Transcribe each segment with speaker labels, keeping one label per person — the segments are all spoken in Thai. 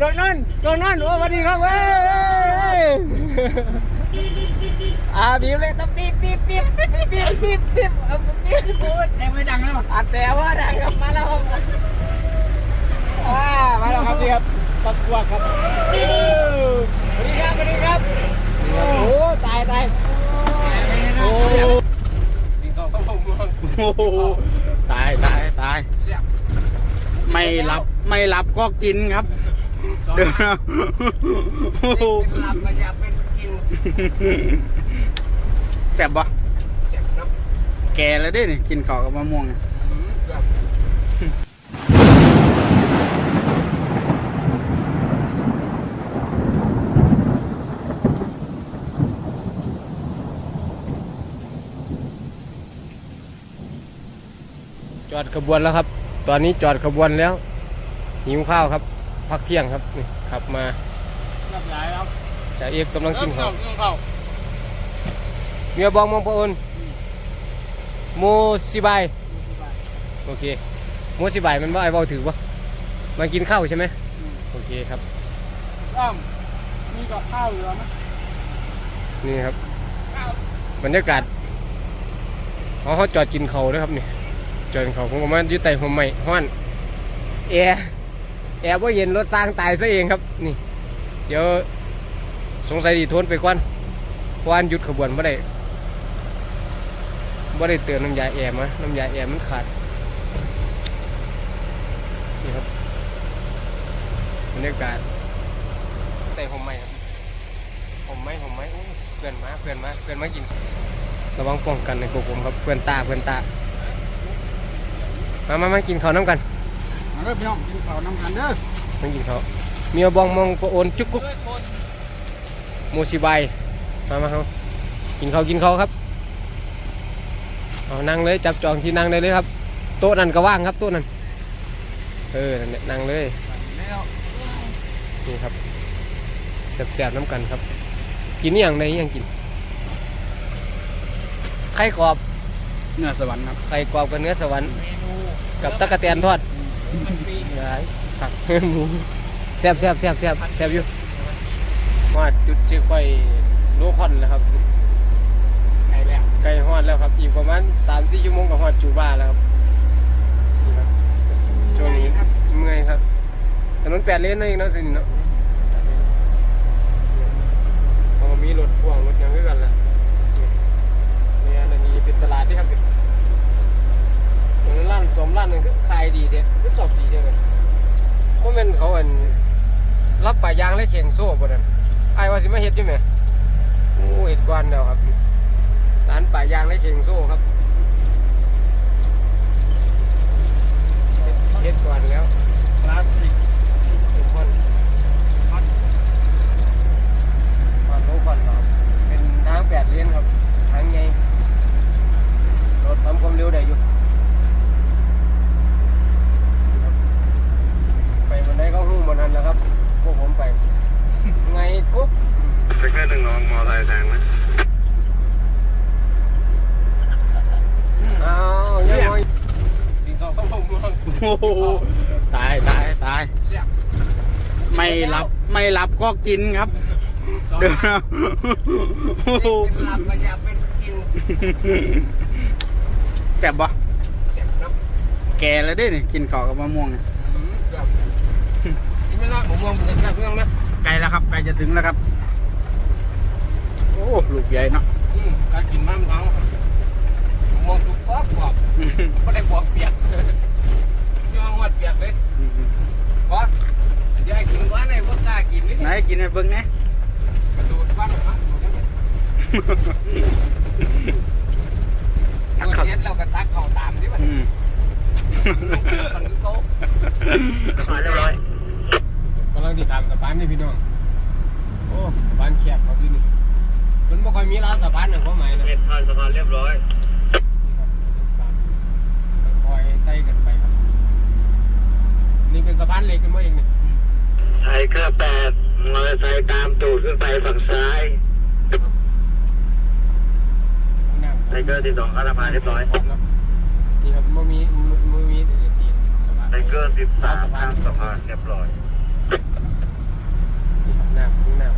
Speaker 1: รถนั่นรถนั่นโอ้สวัสดีครับเว้ยอ่าบีบเลยต้องปี๊บปี๊บปี๊บปี๊บปี๊บปี๊บเอาปี๊บพูด
Speaker 2: แต่ไม่ดังแล้ว
Speaker 1: อัดแต่ว่าดังครับมาแล้วครับอ่ามาแล้วครับนี่ครับปักกวกครับสวัสดีครับสวัสดีครับโอ้โหตายตายโอ้
Speaker 2: กินข้าวต้มต้มม่วง
Speaker 3: โอ้โหตายตายตายไม่รับไม่รับก็กินครับ เดี๋ยว
Speaker 2: นะ
Speaker 3: โอ้โห
Speaker 2: เป็นหลับมาอยากเป็นกิน
Speaker 3: แซ่บปะ
Speaker 2: เสียบน้ำ
Speaker 3: แก่แล้วเด้นี่กินข้าวกับมะม่วงเนี่ย
Speaker 2: อืมแบบ
Speaker 1: จอดขบวนแล้วครับ ตอนนี้จอดขบวนแล้วหิวข้าวครับ พักเที่ยงครับนี่ขับมา
Speaker 2: น้ำลายครับ
Speaker 1: จ่าเอกกำลังกินข้าว
Speaker 2: กินข้าว
Speaker 1: เมียบองมองปะอนโมซิบายโอเคโมซิบายมันว่าไอ้เบาถือปะมากินข้าวใช่ไหมโอเคครับ
Speaker 2: อ้อมมีกับข้าวเหลือไหม
Speaker 1: นี่ครับบรรยากาศเขาเขาจอดกินเขาวด้วยครับนี่จอดกินเขาวผมก็มาอยู่ใต้ผมใหม่ห้อนแอร์ แอร์ว่าเย็นรถสร้างตายซะเองครับ นี่ เดี๋ยวสงสัยดีทนไปก่อนเพราะวาอันหยุดขบวนไม่ได้ไม่ได้เตือนน้ำยาแอร์มาน้ำยาแอร์มันขาดนี่ครับบรรยากาศใต้ผมใหม่ครับผมไหมผมไมโอ้เพื่อนมาเพื่อนมาเพื่อนมากิน ระวังป้องกันในพวกผมครับเพื่อนตาเพื่อนตามามามากินข้าวน้ำกัน
Speaker 3: เด้อพี่น้องกินข้าวน้ำกันเด้อ
Speaker 1: มากินข้าวเมียบองมองปะโอนจุกกุ๊กโมชิบายมามาเขากินข้าวกินข้าวครับเอานั่งเลยจับจองที่นั่งได้เลยครับ โต๊ะนั้นก็ว่างครับโต๊ะนั้นเออนั่นแหละนั่งเลย
Speaker 3: แล้ว
Speaker 1: นี่ครับแซ่บๆน้ำกันครับ กินอหย่างใดอหย่างกินไข่กรอบ
Speaker 3: เนื้อสวรรค์ครับ
Speaker 1: ไข่กรอบกับเนื้อสวรรค์กับตะกะแตนทอด ได้ผักหมูแซ่บแซ่บแซ่บแซ่บแซ่บอยู่มาจุดเช็คไฟโลคอนแล้วครับ
Speaker 2: ไก่แล้ว
Speaker 1: ใกล้ฮอดแล้วครับ อีกประมาณ3-4ชั่วโมงก็ฮอดจูบ้าแล้วครับนี่ครับช่วงนี้เมื่อยครับถนนแปดเลนนั่นเองเนาะสินี่เนาะพอมีรถพ่วงรถหยังคือกันแหละนี่อันนี้เป็นตลาดที่ครับต รงนั้นร้านสมร้านนึงก็ขายดีเด็ดก็สอบดีจังเลยเพราะมันเขาอันรับปลายางและเข่งโซ่บ่นั่นไอ้ว่าสิมาเฮ็ดอยู่ไหมโอ้เฮ็ดกวนแล้วครับร้านปลายางและเข่งโซ่ครับเฮ็ดเฮ็ดกวนแล้ว
Speaker 3: คลาสสิก
Speaker 1: ทุกคนคอนโลคอนครับเป็นทางแปดเลนครับทางใหญ่รถทำความเร็วได้อยู่ ไปวันใดก็หู้หมดนั้นแหล้วครับ พวกผมไป ไงกุ๊บ
Speaker 4: เซ็กเตอร์หนึ่งน้องมอไซค์แซงไหม
Speaker 1: อ้าวยังไง
Speaker 2: กินข้าวต้มต้มม่วง
Speaker 3: โอ้โหตายตายตาย
Speaker 2: เสียบ
Speaker 3: ไม่รับ ไม่รับก็กินครับ
Speaker 2: สอง
Speaker 3: เดี๋ยว
Speaker 2: อัน
Speaker 3: นะโอ้โห
Speaker 2: เป็นหลับมาอยากเป็นกิน
Speaker 3: แซ่บปะ
Speaker 2: เสียบน้ำ
Speaker 3: แก่แล้วเด้นี่กินข้าวกับมะม่วงเนี่ย
Speaker 2: อืมแบบกินไม่ละหมูม่วงเป็นแค่เพื่อนไหม
Speaker 3: ไกลแล้วครับไกลจะถึงแล้วครับ โอ้ลูกใหญ่เนาะ
Speaker 2: อืมการกินมันท้องหมูม่วงสุกกรอบกรอบไม่ได้บวกเปียกย่องวัดเปียกเลยบอส เดี๋ยวให้กินก้อนไหนพวกกล้ากินนี่
Speaker 3: ไหนกินให้เบิ่งแหนะ
Speaker 2: กระโดดก้อนออกมาดูได้ไหม
Speaker 3: ตัก
Speaker 2: เมื่อ
Speaker 3: ข้าว
Speaker 2: เย็นเราก็ตักเข่าตามดิมัน
Speaker 3: อืม
Speaker 2: ก่อนคือโต๊ะ
Speaker 3: มาเรียบร้อย
Speaker 1: กำลังติดตามสะพานนี่พี่น้อง โอ้สะพานแคบครับที่นี่ มันไม่ค่อยมีร้านสะพานหนึ่งความหมายนะ
Speaker 4: เอ็ดผ่านสะพานเรียบร้อย
Speaker 1: คอยไต่กันไปครับ นี่เป็นสะพานเหล็กกันเมื่อเองเนี่ย
Speaker 4: ไทยเกอร์แปดมอเตอร์ไซค์ตามตูดขึ้นไปฝั่งซ้ายไทเกอร์ที่สองข้ามาเรียบร้อย
Speaker 1: ดีครับมือมีโมมีตีนสะพา
Speaker 4: ไทเกอร์สิบสามข้ามสะพานเรียบร้อย
Speaker 1: หน้าข้างหนัา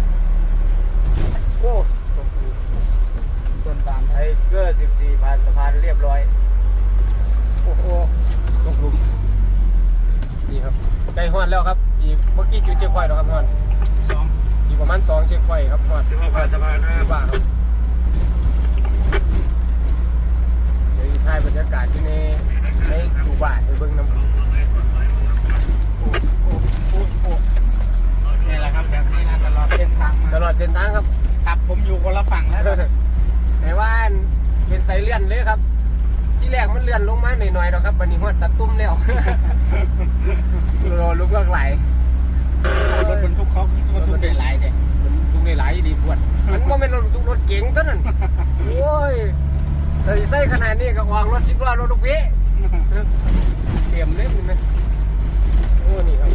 Speaker 1: โอ้ตรง
Speaker 3: ต้นตามไท
Speaker 1: เกอร์สิบสี่ผ่านสะพานเรียบร้อย โอ้โหตกลุมนี่ครับใกล้ฮอดแล้วครับ กี้จุดเช็คไฟแล้วครับฮอด
Speaker 3: สอง
Speaker 1: อีกประมาณสองเช็คไฟครับฮอด
Speaker 4: ถือว่าผ่านสะพานนะ
Speaker 1: จูบ้าครับเดี๋ยวอีกท้ายบรรยากาศที่ในในจูบ้าไปเบิ่งน้ำโอ้โอ้โอ้โอ้
Speaker 3: นี่แหละครับแบบนี้นะตลอดเส้นทาง
Speaker 1: ต
Speaker 3: มา
Speaker 1: ลอดเส้นทางครับ
Speaker 3: ครับผมอยู่คนละฝั่งแล้ว
Speaker 1: ในว่าเป็นไซเลื่อนเลยครับ ที่แรกมันเลื่อนลงมาหน่อยๆหรอกครับวันนี้ฮอดตัดตุ้มแล้วรอลุกเลิกไหล
Speaker 3: รถบรรทุกเขาบรรทุกได้หลายเด็
Speaker 1: มันทุกในหลายดีปวดมันบ่เป็นรถทุกรถเก๋งตัวนั้นโอ้ยแต่ใส่ขนาดนี้ก็วางรถสิบล้อรถลูกเว้เตรียมเลยมึงนะโอ้นี่ครับ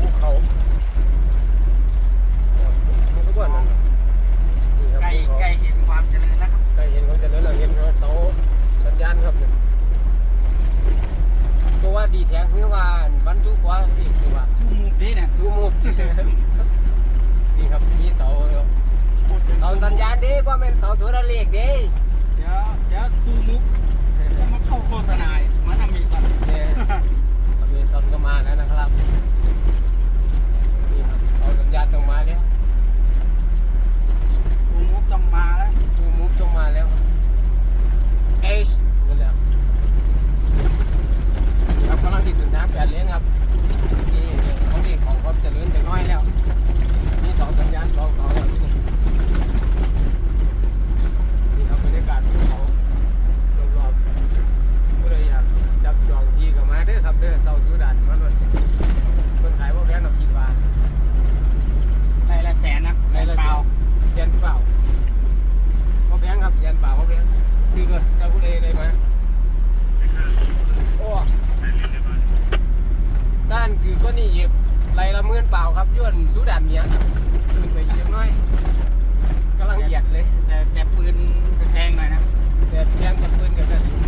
Speaker 1: ภูเขามันก็บ่นั่นน่ะนี่ครับ
Speaker 3: ใกล้
Speaker 1: ภูเขา
Speaker 3: ใกล้เห็นความเจริญแล้วครับ
Speaker 1: ใครเห็นเขาจะเลื่อนเราเห็นเขาเสาสัญญาณครับเนี่ยตั วว่าดีแท้คือว่าบรรทุกว่าอีกคือว่า
Speaker 3: ทูมูฟนี่เนี่ย
Speaker 1: ทูมูฟนี่ครับมีเสาครับ
Speaker 3: พูดถึง
Speaker 1: เสาสัญญาณเด้ว่าเป็นเสาโทรเลขเด้
Speaker 3: เดี๋ยวเดี๋ยวทูมูฟจะมาเข้าโฆษณาเหมาทำมีสัตว์
Speaker 1: เนี่ยมีสนก็มาแล้วนะครับนี่ครับเสาสัญญาณต้องมาแล้ว
Speaker 3: ทูมูฟต้องมาแล้ว
Speaker 1: ทูมูฟต้องมาแล้วเอชนั่นแหละ นี่ครับกำลังติดถึงทางแปดเลนครับนี่เขาที่ของเขาเจะเลื่อนไปน้อยแล้วมีสองสัญญาณสองสาแล้วนี่นี่ครับบรรยากาศภูเขารอบๆผู้ใดอยากจับจองที่ก็มาเด้อครับเด้อเสาร์ดานมาเลยเพิ่นขายว่าแพงเราคิดว่า
Speaker 3: ในละแสนนะ
Speaker 1: ในละ
Speaker 3: เปล่า
Speaker 1: เสียนเปล่าว่าแพงครับเสียนเปล่าว่าแพงซื้อเลยเจ้าผู้ใดได้มาโอ้ด้านคือก็นี่อีกไรละหมื่นเปล่าครับย้วนสุดานเนี้ยครับขึ้นไปอีกเล็กน้อยกำลังเหยียดเลย
Speaker 3: แต่แต่ปืนแพงหน่อยนะ
Speaker 1: แต่เพียงกับปืนกับกระสุน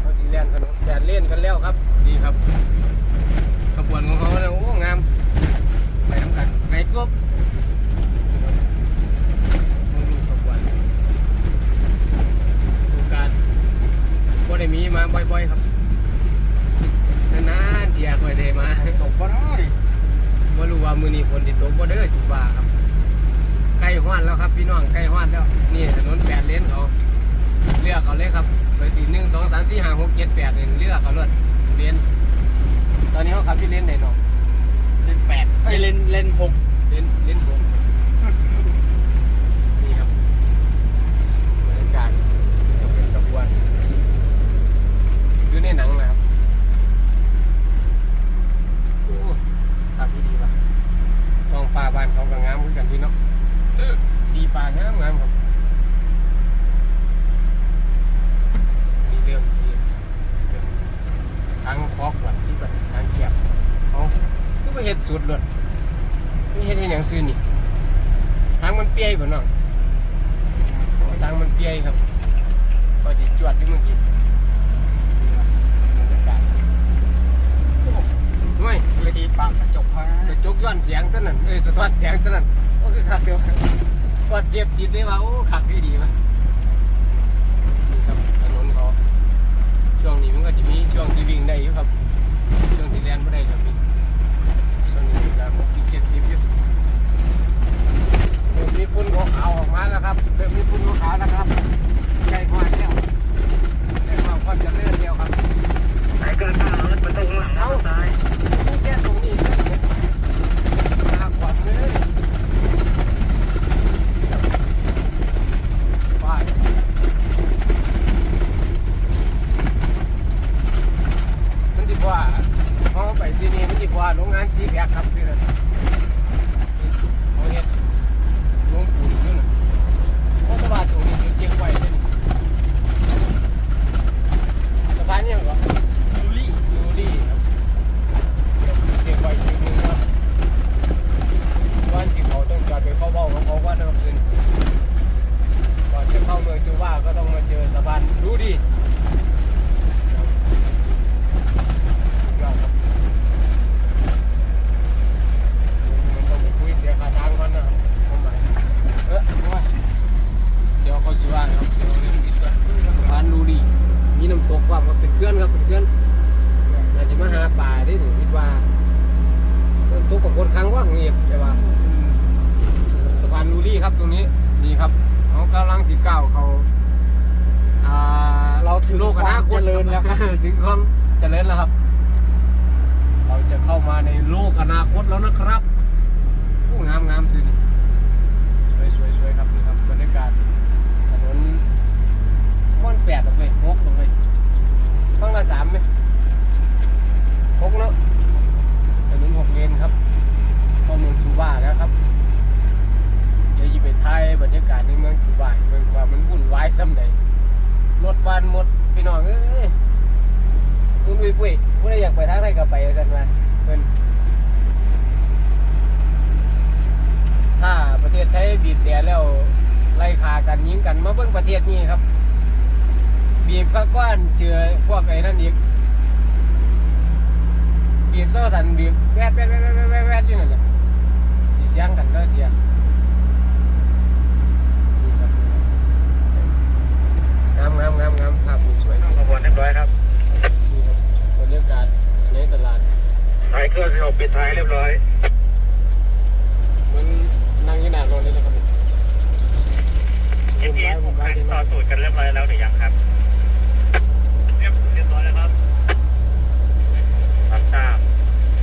Speaker 1: เขาสีเล่นกันแดดเล่นกันแล้วครับ ดีครับ ขบวนของเขาเนี่ยโอ้งาม ไปน้ำกันไงกรุ๊บดูขบวนโอกาสบ่ได้มีมาบ่อยๆครับนานๆเที่ยค่อยได้มา
Speaker 3: ตกปะเนาะนี่
Speaker 1: บ่รู้ว่ามื้อ นี้ฝนสิตกบ่เด้อจุว่าครับใกล้ฮ้อนแล้วครับพี่น้องใกล้ฮ้อนแล้วนี่ถนนแปดเลนเขาเลือกเอาเลยครับไปสี่หนึ่งสองสามสี่ห้าหกเจ็ดแปดเนี่ยเลือกเอาเลยเลนตอนนี้เขาขับที่เลนไหนเนาะ
Speaker 3: เลนแปดเอ้ยเลนเลนหก
Speaker 1: เลนเลนหกนี่ครับบรรยากาศเป็นตะวันอยู่ในหนังนะครับโอ้ขับที่ดีป่ะท้อง ฟ้าบ้านเขาก็งามเหมือนกันพี่เนาะสีฟ้างามงามครับนี่เริ่มที่เป็นทางคอกวัดที่แบบทางเขียบเอาก็ไปเห็ดสุดเลยไม่เห็ดให้หนังซื้อนี่ทางมันเปียกบ่น้องทางมันเปียกครับก็จะจวดที่เมื่อกี้นี่ล่ะบรรยากาศโอ้ ไม่
Speaker 3: ไปดีปากกระจกเขา
Speaker 1: กระจกย้อนเสียงตัวนั้นเอ้ยสะท้อนเสียงตัวนั้นโอ้คือคักเดียวกดเจ็บติดเลยว่าโอ้คักดีดีวะนี่ครับถนนเขาช่วงนี้มันก็จะมีช่วงที่วิ่งได้อยู่ครับช่วงที่แล่นไม่ได้ก็มีช่วงนี้ก็หกสิบเจ็ดสิบอยู่เริ่มมีฝุ่นขาวออกมาแล้วครับเริ่มมีฝุ่นขาวแล้วครับใกล้กว่าแล้วใกล้ความความเจริญแล้วครับ
Speaker 4: เกินห้ารถมันต้องหลังแล้วซ้าย
Speaker 1: พูดแค่ตรงนี้หาขวัญเลยป้ายมันดีกว่าเขาไปซีนี่มันดีกว่าโรงงานซีแบกครับที่นั่นเขาเฮ็ดโรงปูนอยู่น่ะเพราะสะพานตรงนี้เจียงไว้เลยนี่สะพานยังเหรอ
Speaker 3: ยูรี่
Speaker 1: ยูรี่ครับเดี๋ยวเก็บไว้ทีนึงครับวันที่เขาต้องจอดไปเข้าเบ้าของเขาว่านะครับคืนก่อนจะเข้าเมืองจูว่าก็ต้องมาเจอสะพานดูดีครับสุดยอดครับ งสิก้าวเขาอ่า
Speaker 3: เราถึง
Speaker 1: โลกอนาคต
Speaker 3: ความเจริญแล้วครับ
Speaker 1: ถึงความเจริญแล้วครับ เราจะเข้ามาในโลกอนาคตแล้วนะครับโอ้งามงามสิสวยสวยสวยครับนี่ครับบรรยากาศถนนม่อนแปดตรงเลยหกตรงเลยฟังละสามไหมหกแล้วถนนหกเลนครับเข้าเมืองจูบ้าแล้วครับ เดี๋ยวจะไปถ่ายบรรยากาศในเมืองจูบ้าให้เมืองว่ามันวุ่นวายซ้ำใดรถบ้านหมดพี่น้องเอ้ยุ้ยผู้ใดอยากไปทางไหนก็ไปกันมาเพิ่นถ้าประเทศไทยบีบแต่แล้วไล่ขากันยิงกันมาเบิ่งประเทศนี้ครับ บีบก็ก้อนเจอพวกไอ้นั่นอีกบีบโซ่สันบีบแวดแวดแวดแวดแวดแวดอยู่นั่นแหละสิเสียงกันแล้วเทียงามงามงามงามภาพนี่สวย
Speaker 4: ขบวนเรียบร้อยครับ
Speaker 1: บรรยากาศในตลาด
Speaker 4: ไทยเครื่อง16ปิดท้ายเรียบร้อย
Speaker 1: มันนั่งอยี่หน้ารถนี่นะครับ
Speaker 4: เอ
Speaker 1: วุ่น
Speaker 4: ที
Speaker 1: วาย
Speaker 4: ผ
Speaker 1: วุ่
Speaker 4: ม
Speaker 1: นวายที่
Speaker 4: ต่
Speaker 1: นั่
Speaker 4: อนสูตรกันเรียบร้อยแล้วหรือยังครับ เรียบเรียบร้อยแล้วครับรับทราบ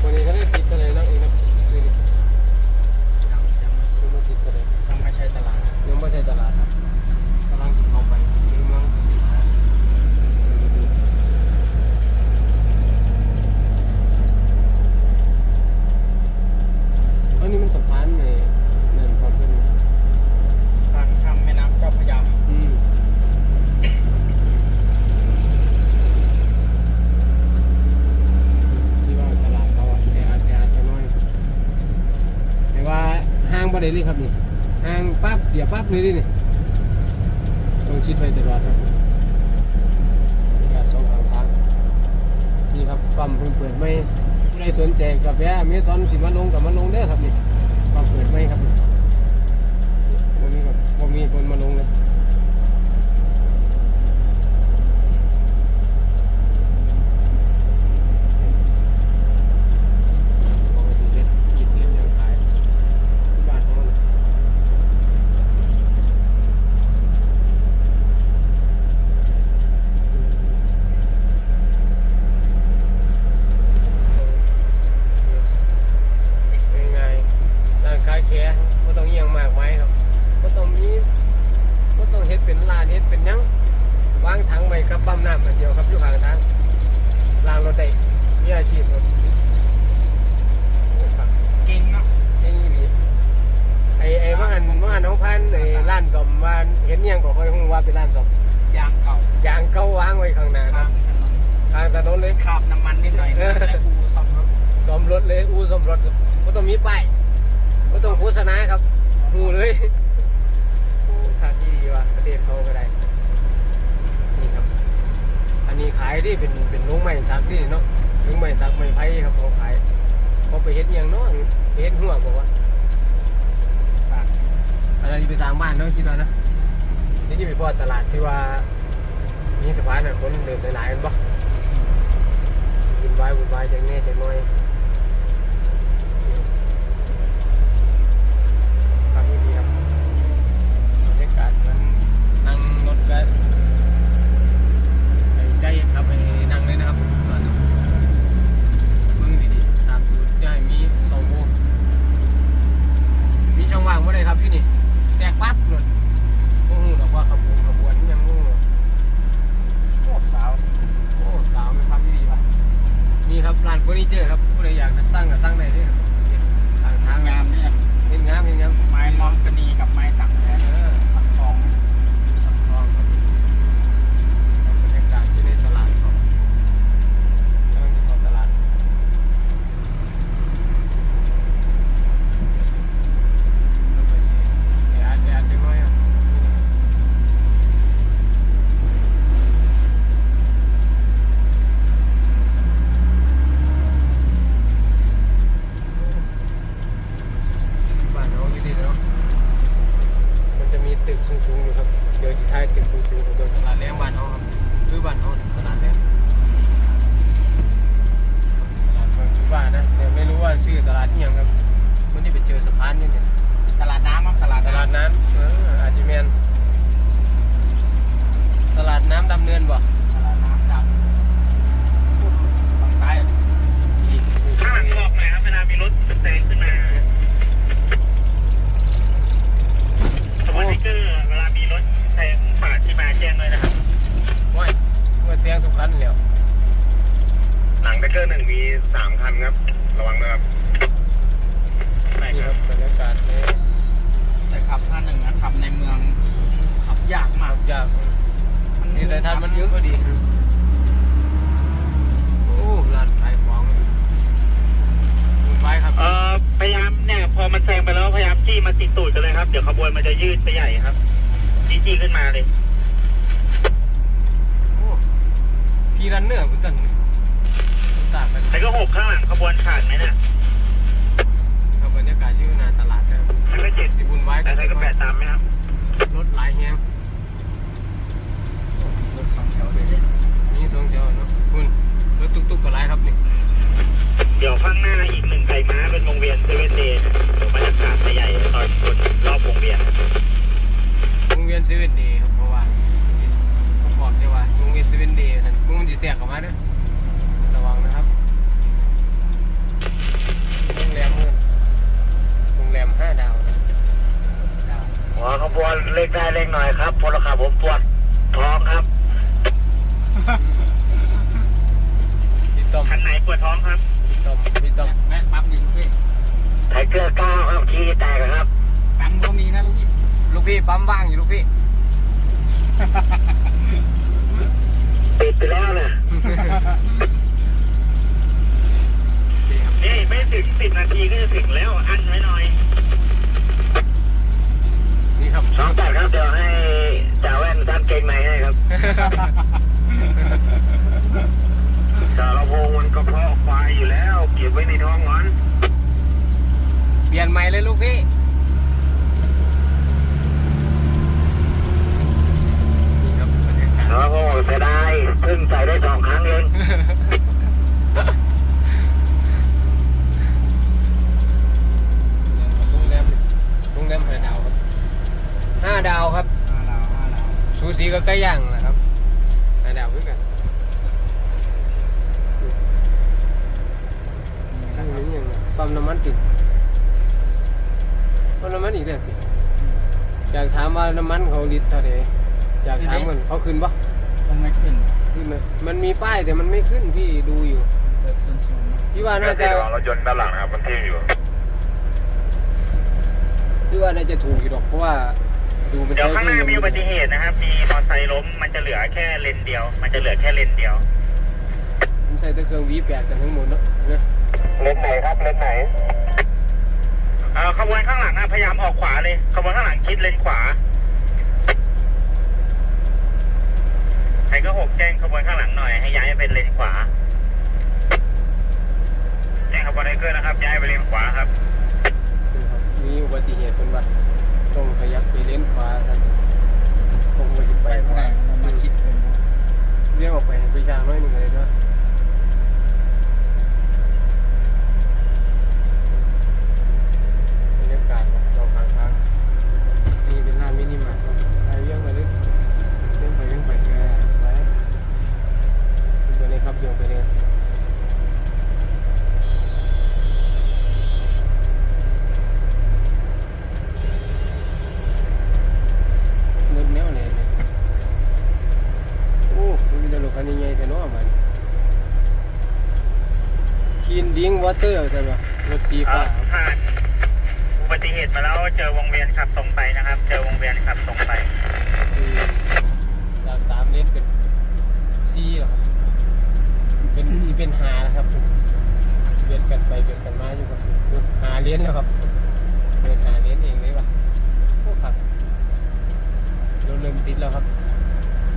Speaker 1: วันนี้เขาได้ติดอะไรนั่งเองนะชื่อนี่ยังไม่ติดอะไร
Speaker 3: ยังไม่ใช่ตลาด
Speaker 1: ยังไม่ใช่ตลาดครับกำลังสิเข้าไปในเมืองสิหาอันนี้มันสะพานในนั่นความเพื่อน
Speaker 3: ทางข้ามแม่น้ำเจ้าพระยา
Speaker 1: อืมที่ว่าตลาดเขาอะแออัดแออัดจะน้อยแต่ว่าห้างบ่ได้ เลยครับนี่ห่างปั๊บเสียปั๊บนี่ดินี่ต้องชิดไว้ตลอดครับกาสองทางทางนี่ครับปั๊มเพิ่งเปิดไม่ผู้ใดสนใจกาแฟเมซอนสิมาลงกับมาลงเด้อครับนี่ปั๊มเปิดไม่ครับบ่มีครับผมมีคนมาลงเลย บอกว่าสิเฮ็ดกินเฮ็ดหยังขายที่บ้านเขาน่ะเป็นไงร้านขายแค่บ่ต้องอิหยังมากมายครับบ่ต้องมีบ่ต้องเฮ็ดเป็นร้านเฮ็ดเป็นหยังวางถังไว้กับปั๊มน้ำอันเดียวครับอยู่ข้างทางล้างรถได้มีอาชีพครับโอ้ครับ
Speaker 3: เก่งเนาะ
Speaker 1: ไอ้นี่ไอ้ไอ้ว่าอันว่าอันน้องพันธุ์ไอ้ร้านสมว่า เห็นอิหยังก็ค่อยฮู้ว่าเป็นร้านสม
Speaker 3: ยางเก่า ยา
Speaker 1: งเขาวางไว้ข้างหน้าค
Speaker 3: ข้า
Speaker 1: รับ
Speaker 3: มถนน
Speaker 1: ทางถนนเลย
Speaker 3: ขาบน้ำมันนิดหน่อย
Speaker 1: เออ
Speaker 3: และกูซ่อมรถ
Speaker 1: สมรถเลยอู้สมรถก็ต้องมีป้ายก็ต้องโฆษณาครับฮู้เลยโอ้ท่าที่ดีว่ะประเทศเขาก็ได้นี่ครับ อันนี้ขายที่เป็นเป็นโรงไม้สักที่เนาะโรงไม้สักไม้ไผ่ครับเขาขายเขาไปเฮ็ดอิหยังเนาะไปเฮ็ดหัวบอกว่าอันนั้นที่ไปสร้างบ้านเนาะคิดว่านะ นี่ที่ไปพอตลาดที่ว่ามีสะพานน่ะคนเดินหลายๆกันปะวุ่นวายวุ่นวายจังแน่จังน้อยครับนี่ดีครับบรรยากาศมันนั่งรถกันใจครับไปนั่งเลยนะครับตอนนี้มึงดีๆตามจุดอย่าให้มีสองโมง มีช่องว่างเมื่อไรครับพี่นี่แสกปั๊บเลยโอ้โหหรอกว่าขบวนขบวนยังงู
Speaker 3: โอ้สาว
Speaker 1: โอ้สาวไม่พักที่ดีป่ะนี่ครับร้านเฟอร์นิเจอร์ครับผู้ใดอยากจะสร้างก็สร้างได้เลยครับทางทาง
Speaker 3: งามนี่นะ
Speaker 1: เห็นงามเห็นงาม
Speaker 3: ไม้มองกระนีกับไม้สักแท้
Speaker 1: เออ
Speaker 3: สักทอง
Speaker 1: สังทองครับบรรยากาศที่ในตลาดครับกำลังจะเข้าตลาดแล้วก็สิแออัดแออัดจังน้อยครับ บ้านเราอยู่ดีเนาะมันจะ นบ่
Speaker 3: ตลาดน้ำดับฝั่งซ้ายอีก
Speaker 4: ข้างหลังบอกหน่อยครับเวลามีรถแซงขึ้นมาสวัสดีเกอร์เวลามีรถแซงปาดที่มาแจ้งด้วยนะครับ
Speaker 1: ว้ายเมื่อเสียงทุกคั นแล้ว
Speaker 4: หลังแท็กเกอร์หนึ่งมีสามคันครับ ระวังนะครับ
Speaker 1: นี่ครับบรรยากาศนี้
Speaker 3: แต่ขับท่าหนึ่งนะขับในเมืองขับยากมาก
Speaker 1: ยากนี่สายทานมันเยอะก็ดีโอ้ร้านขายของคุณไปครับ
Speaker 4: เอ่อพยายามเนี่ย พอมันแซงไปแล้วพยายามจี้มาติดตูดกันเลยครับ เดี๋ยวขบวนมันจะยืดไปใหญ่ครับจี้จี้ขึ้นมาเลย
Speaker 1: โอ้ พี่รันเนอร์คุณตันตากกัน
Speaker 4: แต่ก็หกข้างหลังขบวนขาดไหมเนี่ย
Speaker 1: ครับบรรยากาศอยู่หน้าตลาดนะครับ
Speaker 4: แต่ก็เจ็ด
Speaker 1: สิบุญไว้
Speaker 4: แต่
Speaker 1: กัน
Speaker 4: ใครก็แปดตามไหมครับ
Speaker 1: รถหลายแฮง
Speaker 3: รถสองแถวเลย
Speaker 1: มีสองแถวเนาะคุณรถตุกๆก็หลายครับนี่
Speaker 4: เดี๋ยวข้างหน้าอีกหนึ่งไก่ม้าเป็นวงเวียนเซเว่นเดย์เดี๋ยวบรรยากาศจะใหญ่ตอนคนรอบวงเวียน
Speaker 1: วงเวียนเซเว่นเดย์ครับ เพราะว่าผมบอกได้ว่าวงเวียนเซเว่นเดย์ท่านมึงมันจะแทรกเข้ามาเด้อระวังนะครับโรงแรมเงินโรงแรมห้าดาวนะดาว
Speaker 4: หัวขบวนเล็กได้เล็กหน่อยครับพลขับผมปวดท้องครับ
Speaker 1: พี่ต้อม
Speaker 4: คันไหนปวดท้องครับ
Speaker 1: พี่ต้อมพี่ต้อม
Speaker 3: แม่ปั๊มอยู่ลูกพี่
Speaker 4: ไทเกอร์เก้าครับขี้แตกครับ
Speaker 3: ปั๊มก็มีนะลูกพี่
Speaker 1: ลูกพี่ปั๊มว่างอยู่ลูกพี่
Speaker 4: ติดไปแล้วนะ
Speaker 1: ดีครับ
Speaker 4: นี่ไม่ถึงสิบนาทีก็จะถึงแล้วอันไว้หน่อย
Speaker 1: นี่ครับ
Speaker 4: สองแปดครับเดี๋ยวให้จ่าแว่นซัดเกงในให้ครับจ่าลำโพงมันกระเพาะควายอยู่แล้ว เก็บไว้ในท้องมัน
Speaker 1: เปลี่ยนใหม่เลยลูกพี่นี่ครับ บรรยากาศ
Speaker 4: แล้วโอ้เสียดายเพิ่งใส่ได้สองครั้งเอง
Speaker 1: โรงแรมโรงแรมห้าดาวครับห้าดาวครับ
Speaker 3: ห้าดาวห้าดาว
Speaker 1: สูสีกับไก่ย่างนะครับห้าดาวคือกัน
Speaker 3: นี่
Speaker 1: นี่
Speaker 3: นะครับ
Speaker 1: ยังไงปั๊มน้ำมันติดปั๊มน้ำมันอีกแล้วติดอยากถามว่าน้ำมันเขาลิตรเท่าไหร่ อยากถามมันเขาขึ้นปะ
Speaker 3: มันไม่ขึ้น
Speaker 1: ขึ้นไหมมันมีป้ายแต่มันไม่ขึ้นพี่ดูอยู่
Speaker 3: เปิดศูนย์ศูนย์นะ
Speaker 1: พี่ว่าน่าจะ
Speaker 4: รถยนต์ด้านหลังนะครับมันเที่อยู่
Speaker 1: พี่ว่าน่าจะถูกอยู่หรอกเพราะว่าดูมัน
Speaker 4: เดี๋ยว
Speaker 1: ใช้
Speaker 4: ข้างหน้ามีอุบัติเหตุนะครับ มีมอเตอร์ไซค์ล้มมันจะเหลือแค่เลนเดียว มันจะเหลือแค่เลนเดียว
Speaker 1: มันใช้แต่เครื่อง V8 กันทั้งหมดเนอะนะ
Speaker 4: เลนไหนครับเลนไหนเอ่อขบวนข้างหลังนะพยายามออกขวาเลยขบวนข้างหลังชิดเลนขวา ใครก็หกแจ้งขบวนข้างหลังหน่อยให้ย้ายไปเป็นเลนขวา แจ้งขบวนไอเกอร์นะครับย้ายไปเลนขวาครับ
Speaker 1: มีอุบัติเหตุเป็นว่าต้องขยับไปเลนขวาสันคงไม่จะไป
Speaker 3: ไป
Speaker 1: เพ
Speaker 3: เมื่
Speaker 1: ราะ
Speaker 3: อไหร่
Speaker 1: ว่า
Speaker 3: มันมาชิดเลยนะ
Speaker 1: เลี้ยงออกไปให้ไปยางน้อยหนึ่งเลยด้วยบรรยากาศครับสองข้างทางนี่เป็นร้านมินิมาร์ทครับไปเลี้ยงไปเลยเลี้ยงไปเลี้ยงไปแกไปไปเลยครับโยงไปเลยรถแนวไหนเนี่ย โอ้มันมีแต่รถคันใหญ่ๆแต่เนาะมันคีนดิ้งวอเตอร์ใช่ปะรถสีฟ้า
Speaker 4: ผ่านอุบัติเหตุมาแล้วเจอวงเวียนขับตรงไปนะครับ เจอวงเวียนขับตรงไป
Speaker 1: คือจากสามเลนเป็นซีหรอครับเป็นสิเป็นหาแล้วครับเบียดกันไปเบียดกันมาอยู่ครับ หาเลนแล้วครับเดินหาเลนเองเลยปะโอ้ครับรถเริ่มติดแล้วครับ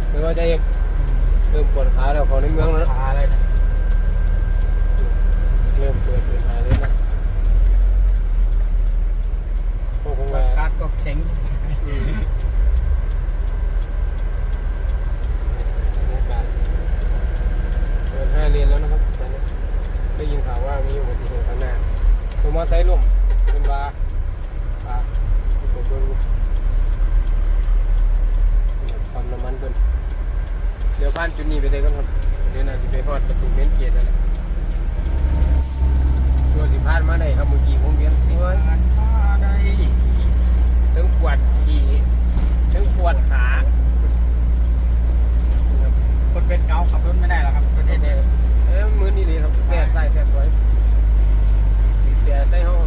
Speaker 1: ไม่ว่าจะเริ่มปวดขาแล้วเขาในเมืองแล้ว
Speaker 3: ขาอะไรนะ
Speaker 1: เริ่มเปิดเดินหาเลนแล้วโอ้คงว่า
Speaker 3: คาดก็แข็ง
Speaker 1: อืมบรรยากาศเปิดห้าเลนแล้วนะครับตอนนี้ได้ยินข่าวว่ามีอุบัติเหตุข้างหน้าผมมาไซค์ล่มเป็นว่าอ่าผมเบิ่งอยู่เนี่ยปั๊มน้ำมันเพิ่นเดี๋ยวพา ผ่านจุดนี้ไปเลยกันครับเดี๋ยวน่าจะไปฮอดประตูเมนเกตนั่นแหละตัวสิผ่านมาได้ครับเมื่อกี้วงเวียนสิ
Speaker 3: ผ่านมาได้
Speaker 1: ทั้งปวดขี่ทั้งปวดขาค
Speaker 3: นเป็นเกาขับรถไม่ได้หรอกครับประเทศนี้
Speaker 1: เอ้ยมือนี่เลยครับแซ่บใส่แซ่บไว้บีบแต่ใส่ห้อง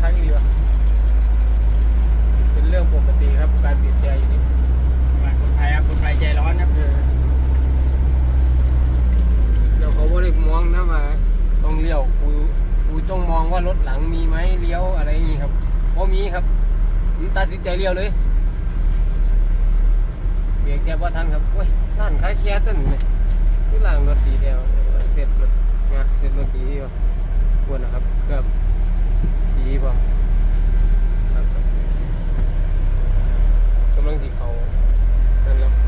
Speaker 1: ทางนี้ดีวะเป็นเรื่องปกติครับการบีบแต่อยู่นี่
Speaker 3: คนไทยครใจร้อนครับ
Speaker 1: เออเดี๋ยวเขาบ่ได้มองนะว่าต้องเลี้ยวกูกูต้องมองว่ารถหลังมีไหมเลี้ยวอะไรอย่างงี้ครับเพอมีครับผมตัดสินใจเลี้ยวเลยเบรกแค่ว่าทันครับโอ้ยร้านขายแค่ต้นเลยที่ล่างรถดีแล้วเสร็จรถงานเสร็จรถดีอยู่ควรนะครับเกือบสีพอครับกำลังสีเขานั่นแล้ว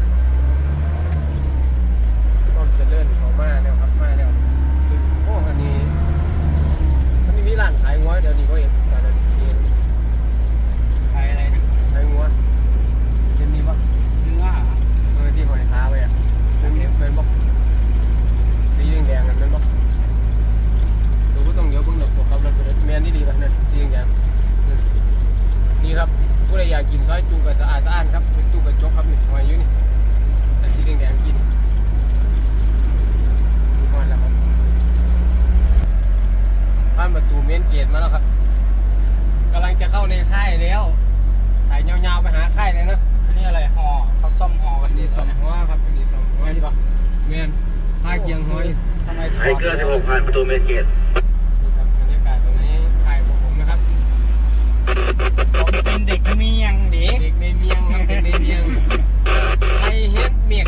Speaker 1: ก็จะเลื่นเขามาแล้วครับมาแล้วคือโอ้อันนี้มันมีร้านขายงัวเดี๋ยวนี้ก็เองตอนนั้นเอง
Speaker 3: ไทยอะไรนะ
Speaker 1: ขายงัวเส้นนี้ปะ
Speaker 3: เนื้อ
Speaker 1: เออที่หอยท้าไว้อะเป็นเห็นเป็นบอกสีแดงๆกันเป็นบอกดูก็ต้องเดี๋ยวเพิ่งหลบตัวครับแล้วจะแมนนี่ดีป่ะนั่นสีแดงๆอืมนี่ครับผู้ใดอยากกินซอยจูกับสะอาดสะอ้านครับเป็นตู้กระจกครับนี่หอยอยู่นี่แต่สีแดงๆกินทุกวันแล้วครับ ผ่านประตูเมนเกตมาแล้วครับกำลังจะเข้าในค่ายแล้วถ่ายยาวๆไปหาค่ายเลยเนอะ
Speaker 3: อันนี้อะไรห่อเขาซ่อมห่อกั
Speaker 1: อั
Speaker 3: น
Speaker 1: นนี้สองหัวครับอันนี้สองหัว
Speaker 3: ไม่ดีป่ะ
Speaker 1: เมนผ้าเคียงห้อย
Speaker 3: ทำไมถ
Speaker 4: ไท
Speaker 3: อด
Speaker 4: เกอร์16ผ่านประตูเมนเกต
Speaker 1: นี่ครับบรรยากาศตรงนี้ค่ายของผมนะครับ
Speaker 3: ผมเป็นเด็กเมียงเด็ก
Speaker 1: เด็กในเมียงครับเด็กในเมียงไทยเฮ็ดเมียง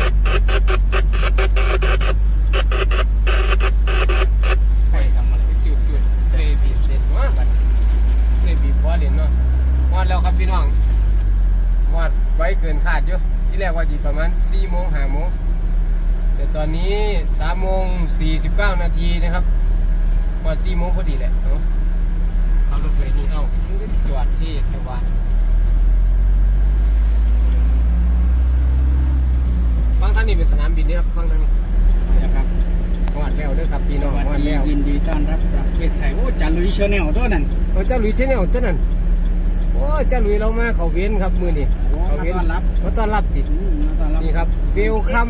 Speaker 3: ไปทำอะไร
Speaker 1: จุดจุดๆเลยบีบเสร็จว่าบัด เลยบีบพอเด่นเนาะวาดแล้วครับพี่น้องวาดไว้เกินคาดอยู่ที่แรกว่าจีประมาณ4โมง5โมงแต่ตอนนี้3โมง49นาทีนะครับมา4โมงพอดีแหละเนาะเอารถไปนี่เอ้าจอดที่เทวานบางท่านนี่เป็นสนามบินนี่ครับบางท่านนี่
Speaker 3: นะครับ
Speaker 1: หอดแล้วเด้อครับพี่
Speaker 3: ส
Speaker 1: น้อง
Speaker 3: วัส
Speaker 1: หอด
Speaker 3: ดี
Speaker 1: แล้ว
Speaker 3: ยินดีต้อนรับประเทศไทย โอ้จาลุยเชอร์แนลตัวนั้น
Speaker 1: เอาเจ้าหลุยเชนแนลตัวนั้นโอ้เจ้าหลุยเรามาเขาเวียนครับมือนี่
Speaker 3: โอ้
Speaker 1: เขา
Speaker 3: มา
Speaker 1: เวียน
Speaker 3: ต้อนรับ
Speaker 1: มาต้อนรับติ
Speaker 3: อืมมาต้อนรับ
Speaker 1: นี่ครับเวลคัม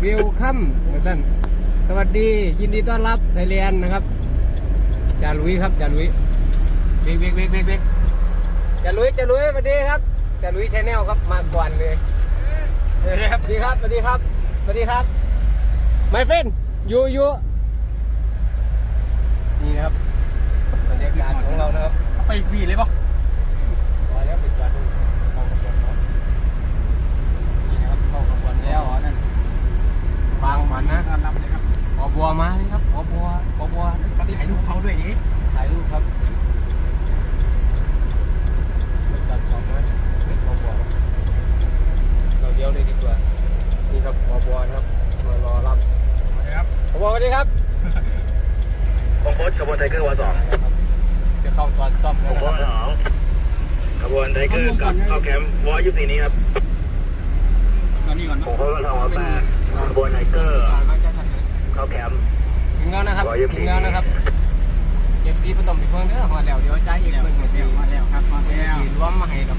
Speaker 1: เวลคัมมาสั้นสวัสดียินดีต้อนรับไทยแลนด์นะครับจาหลุยครับจาหลุยเบกเบกเบกเบกเบกจาหลุยจาหลุยสวัสดีครับจาหลุยชแนลครับมาก่อนเลย
Speaker 3: เดี๋ยวครับ
Speaker 1: สวัสดีครับสวัสดีครับสวัสดีครับ my friend ยูยูนี่นะครับบรรยากาศของเรา นะครับ
Speaker 3: เอาไปบี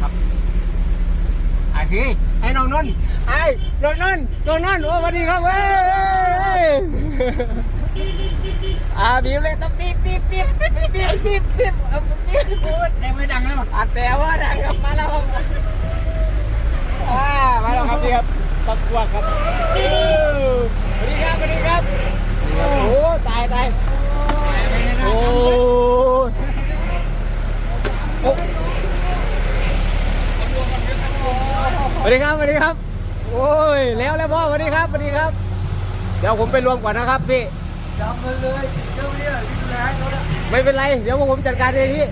Speaker 1: ครับ
Speaker 4: ไอ้
Speaker 1: คื
Speaker 4: อไอ้น้
Speaker 3: อ
Speaker 4: ง
Speaker 3: น
Speaker 4: นท์
Speaker 1: ไอ้น้องนนท์น้องนนท์โอ้สวัสดีครับเว้ยอ่าบีบเลยต้องปี๊บปี๊บปี๊บปี๊บปี๊บปี๊บบีบพูด
Speaker 3: แต่ไม่ดังแล้ว
Speaker 1: อะแต่ว่าดังครับมาแล้วครับอ่ามาแล้วครับนี่ครับปักกวครับสวัสดีครับสวัสดีครับโอ้โหตายตายโอ้โอ้ สวัสดีครับสวัสดีครับ โอ้ยแล้วแล้วพ่อสวัสดีครับสวัสดีครับ เดี๋ยวผมไปรวมก่อนนะครับพี่
Speaker 3: จำมาเลยเจ้าเนี่ยดูแลเขาละ
Speaker 1: ไม่เป็นไร เดี๋ยวพวกผมจัดการเองพี่